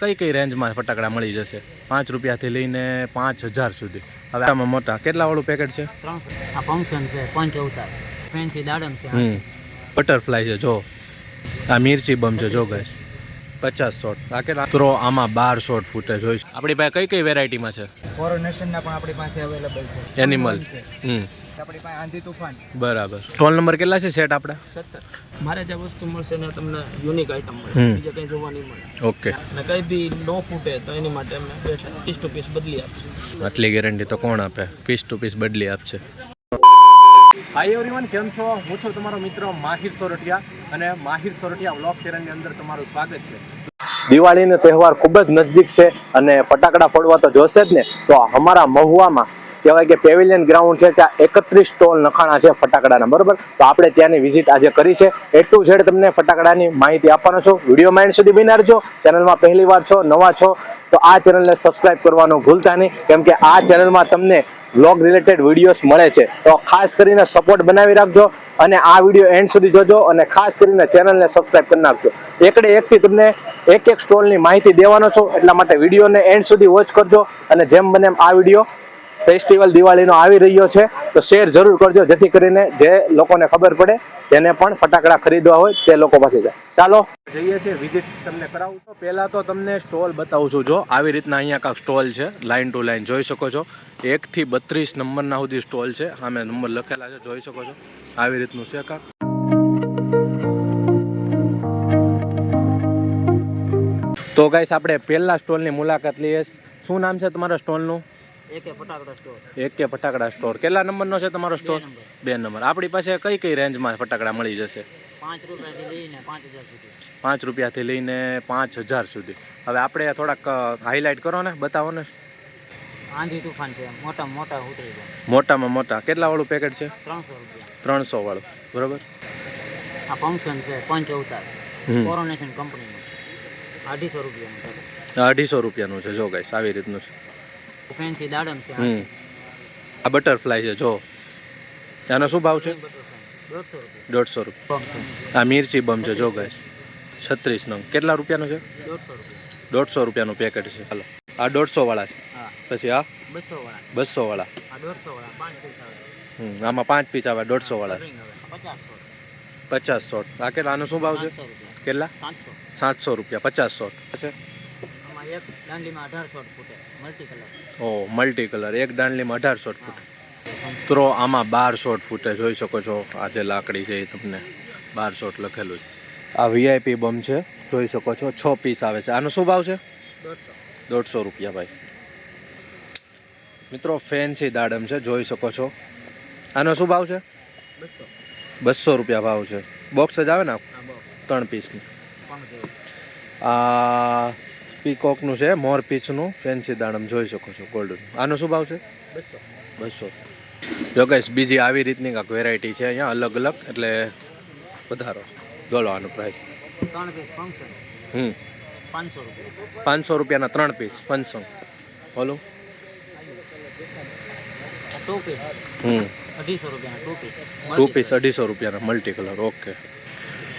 કઈ કઈ રેન્જમાં ફટાકડા મળી જશે? પાંચ રૂપિયાથી લઈને પાંચ હજાર સુધી. હવે આમાં મોટા કેટલા વાળું પેકેટ છે? આ ફંક્શન છે પંચ અવતાર. ફેન્સી દાડમ છે હમ. બટરફ્લાય છે જો. આ મિર્ચી બમ છે જો ગાઈસ પચાસ શોટ કેટલા મિત્રો આમાં બાર શોટ ફૂટે જોઈશ આપણી પાસે કઈ કઈ વેરાયટીમાં છે? કોરોનેશનના પણ આપણી પાસે અવેલેબલ છે. એનિમલ હમ. આપણી પાસે આંધી તુફાન. બરાબર. ટોલ નંબર કેટલા છે સેટ આપણે સત્તર. મારે જે વસ્તુ મળશે ને તમને યુનિક આઈટમ હમ. મળશે બીજે કંઈ જોવા નહીં મળે. ઓકે ને કંઈ બી નો ફૂટે તો એની માટે અમે પીસ ટુ પીસ બદલી આપશું. આટલી ગેરંટી તો કોણ આપે? પીસ ટુ પીસ બદલી આપશે. હાય એવરીવન કેમ છો? હું છું તમારો મિત્ર માહિર સોરઠિયા અને માહિર સોરઠિયા બ્લોક ચેનલની અંદર તમારું સ્વાગત છે. દિવાળીનો તહેવાર ખૂબ જ નજદીક છે અને ફટાકડા ફોડવા તો જોશે જ ને. તો અમારા મહુવામાં કહેવાય કે પેવિલિયન ગ્રાઉન્ડ છે, ત્યાં એકત્રીસ સ્ટોલ નખાણા છે ફટાકડાના, બરોબર? તો આપણે ત્યાંની વિઝિટ આજે કરી છે. એ ટુ ઝેડ તમને ફટાકડાની માહિતી આપવાનો છું. વીડિયો માઇન્ડ સુધી બિનાર રહેજો ચેનલમાં પહેલી વાર છો, નવા છો, તો આ ચેનલને સબસ્ક્રાઇબ કરવાનું ભૂલતા નહીં. કેમ કે આ ચેનલમાં તમને વ્લોગ રિલેટેડ વિડીયોઝ મળે છે. તો ખાસ કરીને સપોર્ટ બનાવી રાખજો અને આ વીડિયો એન્ડ સુધી જોજો અને ખાસ કરીને ચેનલને સબસ્ક્રાઇબ કરી નાખજો. એકડે એકથી તમને એક એક સ્ટોલની માહિતી દેવાનો છું. એટલા માટે વિડીયોને એન્ડ સુધી વોચ કરજો અને જેમ બને એમ આ વીડિયો ફેસ્ટિવલ દિવાળીનો આવી રહ્યો છે, તો શેર જરૂર કરજો, જેથી કરીને જે લોકોને ખબર પડે તેને પણ ફટાકડા ખરીદવા હોય, તે લોકો પાસે જાય. ચાલો. જઈએ છીએ વિઝિટ તમને કરાવું તો પહેલાં તો તમને સ્ટોલ બતાવું છું. જો, આવી રીતના અહીંયા કાંક સ્ટોલ છે લાઇન ટુ લાઇન જોઈ શકો છો. એકથી બત્રીસ નંબરના સુધી સ્ટોલ છે. સામે નંબર લખેલા છે, જોઈ શકો છો. આવી રીતનું છે કાંક. તો ગાઈસ, આપણે પહેલા સ્ટોલની મુલાકાત લઈએ. શું નામ છે તમારા સ્ટોલનું? એકે ફટાકડા સ્ટોર. કેટલા નંબરનો છે તમારો સ્ટોર? બે નંબર. આપણી પાસે કઈ કઈ રેન્જમાં ફટાકડા મળી જશે? પાંચ રૂપિયાથી લઈને પાંચ હજાર સુધી. હવે આપણે થોડાક હાઇલાઇટ કરો ને બતાવો ને. આંધી તુફાન છે. મોટા મોટા ઉતરી જાય મોટામાં મોટા. કેટલા વાળું પેકેટ છે? ત્રણસો રૂપિયા. ત્રણસો વાળું. બરોબર? આ ફંક્શન છે પંચ અવતાર. કોરોનેશન કંપનીનું અઢીસો રૂપિયાનું છે. અઢીસો રૂપિયાનું છે. જો ગાઈસ આવી રીતનું છે. ફેન્સી દાડમ છે હમ. આ બટરફ્લાય છે જો. આનો શું ભાવ છે? દોઢસો રૂપિયા. આ મિર્ચી બમ છે જો ગાઈસ છત્રીસ નંગ કેટલા રૂપિયાનું છે? દોઢસો રૂપિયા. દોઢસો રૂપિયાનું પેકેટ છે. હાલો. આ દોઢસો વાળા છે. હા. પછી આ? બસો વાળા હમ આમાં પાંચ પીસ આવે દોઢસો વાળા. પચાસ શોટ આ કેટલા આનો શું ભાવ છે? કેટલા? સાતસો. સાતસો રૂપિયા પચાસ શોટ છે? આમાં એક દાંડીમાં અઢાર શોટ ફૂટે મલ્ટી કલર ઓ મલ્ટી કલર એક દાંડલીમાં અઢાર શોટ ફૂટે. મિત્રો આમાં બાર શોટ ફૂટે જોઈ શકો છો આ જે લાકડી છે એ તમને બાર શોટ લખેલું છે. આ વીઆઈપી બમ છે જોઈ શકો છો છ પીસ આવે છે. આનો શું ભાવ છે? દોઢસો. રૂપિયા ભાઈ. મિત્રો ફેન્સી દાડમ છે જોઈ શકો છો. આનો શું ભાવ છે? બસો. રૂપિયા ભાવ છે. બોક્સ જ આવે ને ત્રણ પીસની આ પીકોકનું છે મોર પીચનું ફેન્સી દાડમ જોઈ શકો છો ગોલ્ડન આનો શું ભાવ છે? બસો. બસો. જો ગાઈસ બીજી આવી રીતની કાંક વેરાયટી છે અહીંયા અલગ અલગ એટલે વધારો. ગોળો આનું પ્રાઇસ ત્રણ પીસ ફંક્શન હમ. પાંચસો રૂપિયા. પાંચસો રૂપિયાના ત્રણ પીસ પંચસો બોલો. ટુ પીસ હમ. અઢીસો રૂપિયાના ટુ પીસ ટુ પીસ અઢીસો રૂપિયાના મલ્ટી કલર ઓકે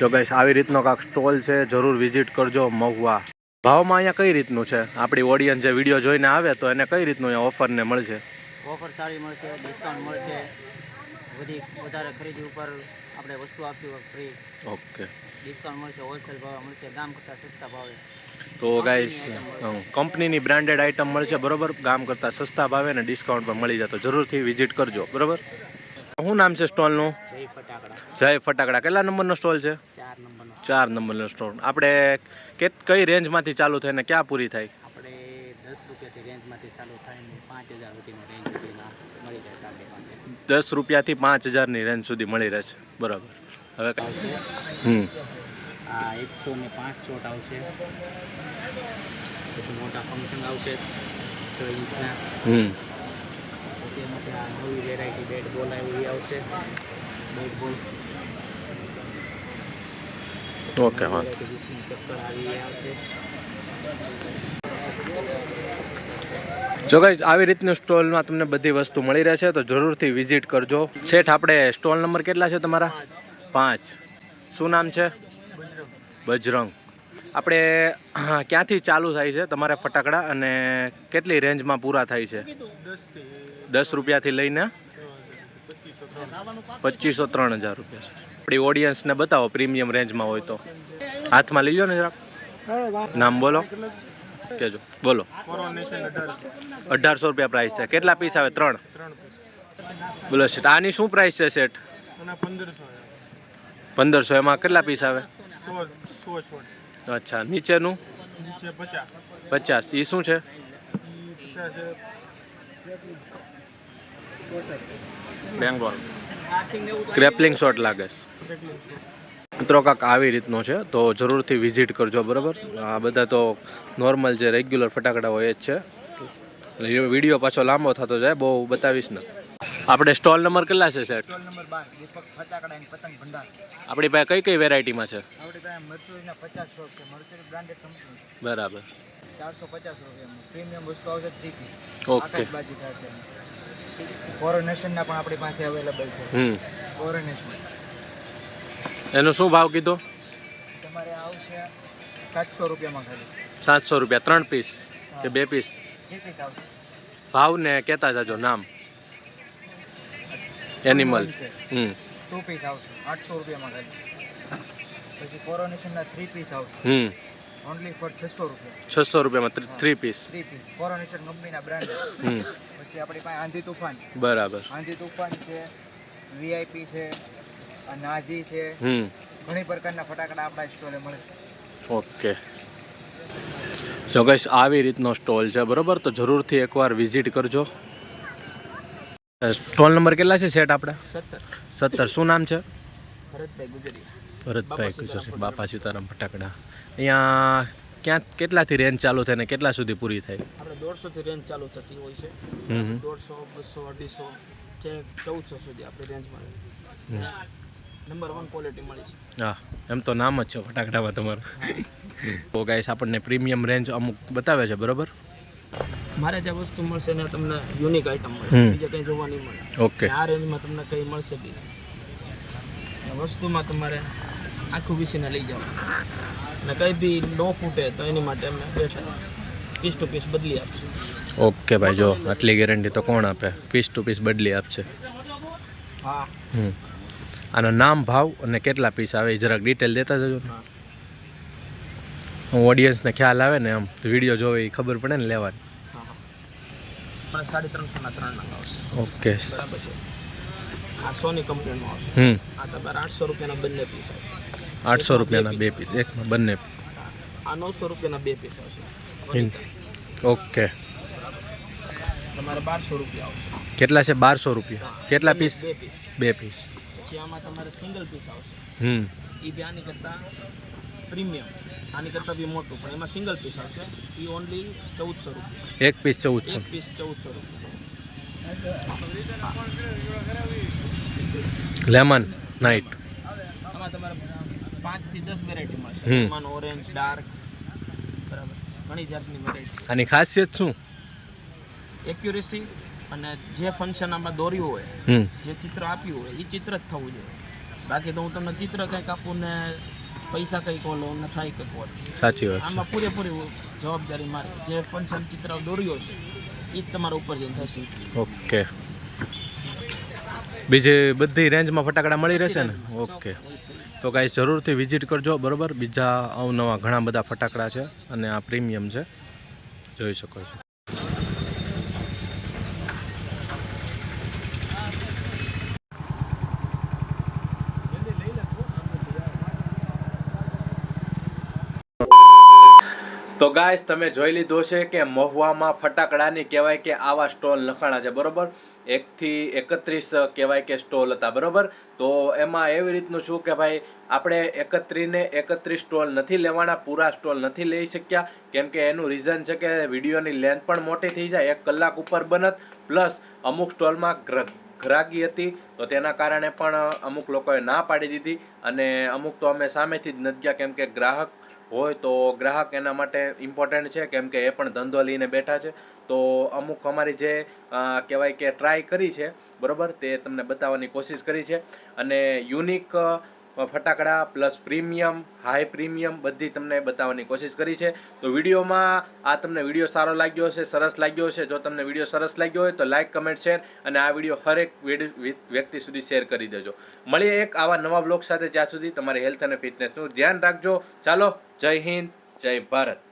જો ગાઈસ આવી રીતનો કાંક સ્ટોલ છે જરૂર વિઝિટ કરજો મહુવા. ભાવમાં અહીંયા કઈ રીતનું છે? આપણી ઓડિયન્સ જે વીડિયો જોઈને આવે તો એને કઈ રીતનું અહીંયા ઓફરને મળશે? ઓફર સારી મળશે ડિસ્કાઉન્ટ મળશે. બધી વધારે ખરીદી ઉપર આપણે વસ્તુ આપશું ફ્રી ઓકે ડિસ્કાઉન્ટ મળશે હોલસેલ ભાવે મળશે ગામ કરતાં સસ્તા ભાવે. તો ગાઈસ કંપનીની બ્રાન્ડેડ આઇટમ મળશે બરોબર? ગામ કરતાં સસ્તા ભાવે ને ડિસ્કાઉન્ટ પણ મળી જાય. તો જરૂરથી વિઝિટ કરજો બરોબર? શું નામ છે સ્ટોલનું? જય ફટાકડા. કેટલા નંબરનો સ્ટોલ છે? ચાર નંબરનો. સ્ટોલ. આપણે કે કઈ રેન્જમાંથી ચાલુ થાય ને ક્યાં પૂરી થાય? આપણે દસ રૂપિયાથી રેન્જમાંથી ચાલુ થાય ને પાંચ હજાર સુધીનો રેન્જ સુધીના મળી જાય દસ રૂપિયાથી પાંચ હજારની રેન્જ સુધી મળી રહેશે બરાબર. હવે કઈ- હમ. આ એકસો ને પાંચ શોટ આવશે. પછી મોટા ફંક્શન આવશે છ ઇંચના. હમ. આ નવી વેરાયટી બેટ આવશે. ઓકે હા જો ગાઈઝ આવી રીતનું સ્ટોલમાં તમને બધી વસ્તુ મળી રહેશે, તો જરૂરથી વિઝિટ કરજો. છેઠ આપણે સ્ટોલ નંબર કેટલા છે તમારા? પાંચ. શું નામ છે? બજરંગ. આપણે ક્યાંથી ચાલુ થાય છે તમારે ફટાકડા અને કેટલી રેન્જમાં પૂરા થાય છે? દસ રૂપિયાથી લઈને પચીસો ત્રણ હજાર રૂપિયા આપણી ઓડિયન્સને બતાવો પ્રીમિયમ રેન્જમાં હોય તો. હાથમાં લઈ લો ને જરાક. નામ બોલો. કેજો બોલો. અઢારસો રૂપિયા પ્રાઇસ છે. કેટલા પીસ આવે? ત્રણ. બોલો, શેઠ, આની શું પ્રાઇસ છે, શેઠ? પંદરસો એમાં કેટલા પીસ આવે? અચ્છા, નીચેનું? પચાસ. એ શું છે? બેંગોલ ક્રેપલિંગ શોટ લાગે છે. મિત્રો કાંક આવી રીતનો છે તો જરૂરથી વિઝિટ કરજો બરાબર? આ બધા તો નોર્મલ જે રેગ્યુલર ફટાકડા હોય જ છે. વીડિયો પાછો લાંબો થતો જાય બહુ બતાવીશ ને આપણે સ્ટોલ નંબર કેટલા છે સેટ સ્ટોલ નંબર બાર દીપક ફટાકડા અને પતંગ ભંડાર. આપણી પાસે કઈ કઈ વેરાયટીમાં છે? બરાબર. ચારસો પચાસ રૂપિયા પ્રીમિયમ વસ્તુ આવશે થ્રી પીસ ઓકે કોરોનેશનના પણ આપણી પાસે અવેલેબલ છે. હમ. કોરોનેશન એનો શું ભાવ કીધો? તમારે આવશે સાતસો રૂપિયામાં ખાલી. સાતસો રૂપિયા ત્રણ પીસ કે બે પીસ પીસ આવશે. ભાવ ને કહેતા જાજો નામ. એનિમલ હમ. ટુ પીસ આવશે આઠસો રૂપિયામાં ખાલી. પછી કોરોનેશનના થ્રી પીસ આવશે. હમ. ઓનલી ફોર છસો રૂપિયા. છસો રૂપિયામાં three piece three piece coronation કંપનીના બ્રાન્ડ પછી આપણી પાસે આંધી તુફાન બરાબર. આંધી તુફાન છે વીઆઈપી છે નાઝી છે. હમ. ઘણી પ્રકારના ફટાકડા આપણા સ્ટોલે મળે ઓકે. જો ગાઈસ આવી રીતનો સ્ટોલ છે બરોબર? તો જરૂરથી એકવાર વિઝિટ કરજો. સ્ટોલ નંબર કેટલા છે સેટ આપણે? સત્તર. સત્તર. શું નામ છે? ભરતભાઈ ગુજરી. ભરતભાઈ બાપા સીતારામ બાપા સીતારામ ફટાકડા અહીંયા ક્યાં કેટલાથી રેન્જ ચાલુ થાય ને કેટલા સુધી પૂરી થાય? આપણે દોઢસોથી રેન્જ ચાલુ થતી હોય છે. દોઢસો બસો અઢીસો કે ચૌદસો સુધી આપણી રેન્જમાં મળે નંબર વન ક્વોલિટી મળી છે. હા એમ તો નામ જ છે ફટાકડામાં તમારું. તો ગાઈસ આપણને પ્રીમિયમ રેન્જ અમુક બતાવે છે બરોબર? મારે જે વસ્તુ મળશે ને તમને યુનિક આઈટમ મળશે. બીજે કંઈ જોવા નહીં મળે. ઓકે આ રેન્જમાં તમને કંઈ મળશે બી વસ્તુમાં તમારે આખું પીસીને લઈ જાઓ. ને કંઈ બી ન ફૂટે તો એની માટે અમે બેઠા પીસ ટુ પીસ બદલી આપશું. ઓકે ભાઈ જો આટલી ગેરંટી તો કોણ આપે? પીસ ટુ પીસ બદલી આપશે. હા. હમ. આનો નામ ભાવ અને કેટલા પીસ આવે એ જરાક ડિટેલ દેતા જજો ને. હું. ઓડિયન્સને ખ્યાલ આવે ને આમ વીડિયો જોવે એ ખબર પડે ને લેવાની. સાડી ત્રણસોના આવશે. ઓકે. બરાબર છે. આ સોની કંપનીનો આવશે. આ તમારે આઠસો રૂપિયાના બંને પીસ આવશે. આઠસો રૂપિયાના બે પીસ. એકમાં બંને આ નવસો રૂપિયાના બે પીસ આવશે. ઓકે. તમારે બારસો રૂપિયા આવશે. કેટલા છે? બારસો રૂપિયા. કેટલા પીસ? બે પીસ. પછી આમાં તમારે સિંગલ પીસ આવશે. હમ. એ બી આની કરતાં પ્રીમિયમ આની કરતાં બી મોટું. પણ એમાં સિંગલ પીસ આવશે. એ ઓનલી ચૌદસો રૂપિયા. એક પીસ ચૌદસો. એક પીસ ચૌદસો રૂપિયા. Lemon night. પાંચથી દસ વેરાયટી મળશે. હમ. એમાં ઓરેન્જ ડાર્ક બરાબર. ઘણી જાતની વેરાયટી આની ખાસિયત શું? એક્યુરેસી અને જે ફંક્શન આમાં દોર્યું હોય જે ચિત્ર આપ્યું હોય એ ચિત્ર જ થવું જોઈએ. બાકી તો હું તમને ચિત્ર કંઈક આપું ને પૈસા કંઈક ઓલો ને થાય કંઈક ઓલો. સાચી વાત આમાં પૂરેપૂરી જવાબદારી મારી. જે ફંક્શન ચિત્ર દોર્યો છે એ જ તમારા ઉપર જઈને થશે. ઓકે. બીજી બધી રેન્જમાં ફટાકડા મળી રહેશે ને? ઓકે. તો કાંઈ જરૂરથી વિઝિટ કરજો, બરાબર? બીજા અવનવા ઘણા બધા ફટાકડા છે અને આ પ્રીમિયમ છે. જોઈ શકો છો. તો ગાઈસ તમે જોઈ લીધો છે કે મહુવામાં ફટાકડાની કહેવાય કે આવા સ્ટોલ લખાણા છે, બરોબર? એકથી એકત્રીસ કહેવાય કે સ્ટોલ હતા, બરોબર? તો એમાં એવી રીતનું શું કે ભાઈ, આપણે એકત્રીને એકત્રીસ સ્ટોલ નથી લેવાના, પૂરા સ્ટોલ નથી લઈ શક્યા, કેમ કે એનું રીઝન છે કે વિડીયોની લેન્થ પણ મોટી થઈ જાય, એક કલાક ઉપર બનત પ્લસ અમુક સ્ટોલમાં ઘરાગી હતી, તો તેના કારણે પણ અમુક લોકોએ ના પાડી દીધી, અને અમુક તો અમે સામેથી જ નથી ગયા, કેમ કે ગ્રાહક હોય તો ગ્રાહક એના માટે ઇમ્પોર્ટન્ટ છે, કેમ કે એ પણ ધંધો લઈને બેઠા છે. તો અમુક અમારી જે કહેવાય કે ટ્રાય કરી છે, બરાબર? તે તમને બતાવવાની કોશિશ કરી છે. અને યુનિક ફટાકડા પ્લસ પ્રીમિયમ, હાઈ પ્રીમિયમ બધી તમને બતાવવાની કોશિશ કરી છે. તો વિડીયોમાં આ તમને વીડિયો સારો લાગ્યો હશે, સરસ લાગ્યો હશે, જો તમને વીડિયો સરસ લાગ્યો હોય તો લાઇક કમેન્ટ, શેર અને આ વીડિયો હરેક વ્યક્તિ સુધી શેર કરી દેજો. મળીએ એક આવા નવા બ્લોગ સાથે જ્યાં સુધી તમારી હેલ્થ અને ફિટનેસનું ધ્યાન રાખજો. ચાલો, જય હિન્દ, જય ભારત.